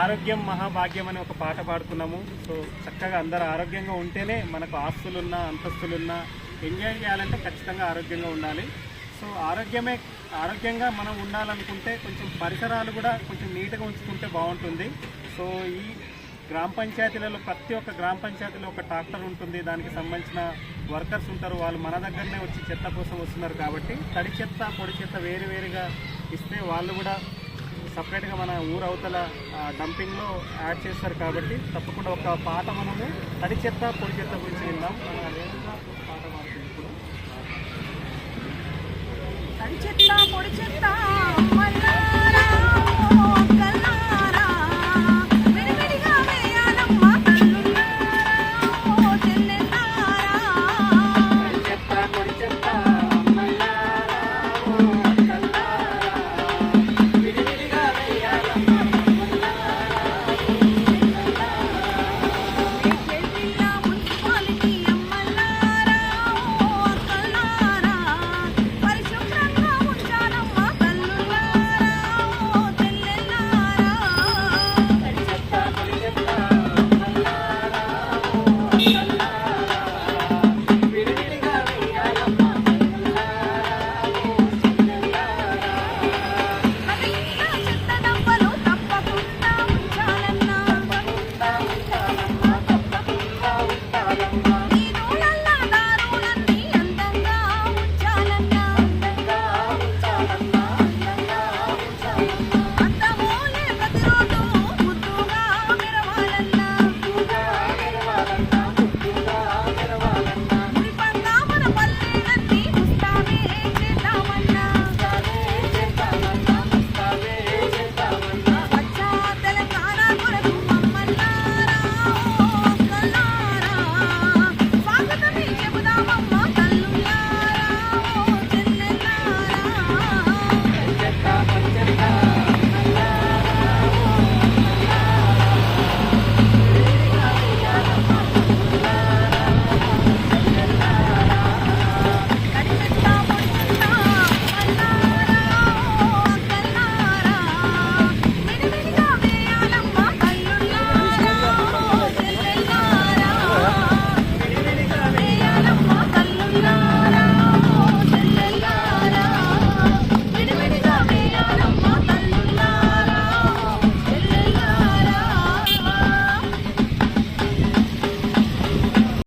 ఆరోగ్యం మహాభాగ్యం అనే ఒక పాట పాడుకున్నాము. సో చక్కగా అందరూ ఆరోగ్యంగా ఉంటేనే మనకు ఆస్తులున్నా అంతస్తులున్నా ఎంజాయ్ చేయాలంటే ఖచ్చితంగా ఆరోగ్యంగా ఉండాలి. సో ఆరోగ్యమే ఆరోగ్యంగా మనం ఉండాలనుకుంటే కొంచెం పరిసరాలు కూడా కొంచెం నీట్గా ఉంచుకుంటే బాగుంటుంది. సో ఈ గ్రామ పంచాయతీలలో ప్రతి ఒక్క గ్రామ పంచాయతీలో ఒక ట్రాక్టర్ ఉంటుంది. దానికి సంబంధించిన వర్కర్స్ ఉంటారు. వాళ్ళు మన దగ్గరనే వచ్చి చెత్త కోసం వస్తున్నారు కాబట్టి తడి చెత్త పొడి చెత్త వేరు వేరుగా ఇస్తే వాళ్ళు కూడా సపరేట్గా మన ఊరు అవతల డంపింగ్లో యాడ్ చేస్తారు కాబట్టి తప్పకుండా ఒక పాట మనము తడి చెత్త పొడి చెత్త గురించి విందాం. పాట పాడుతుంది ఇప్పుడు తడి చెత్త Thank you.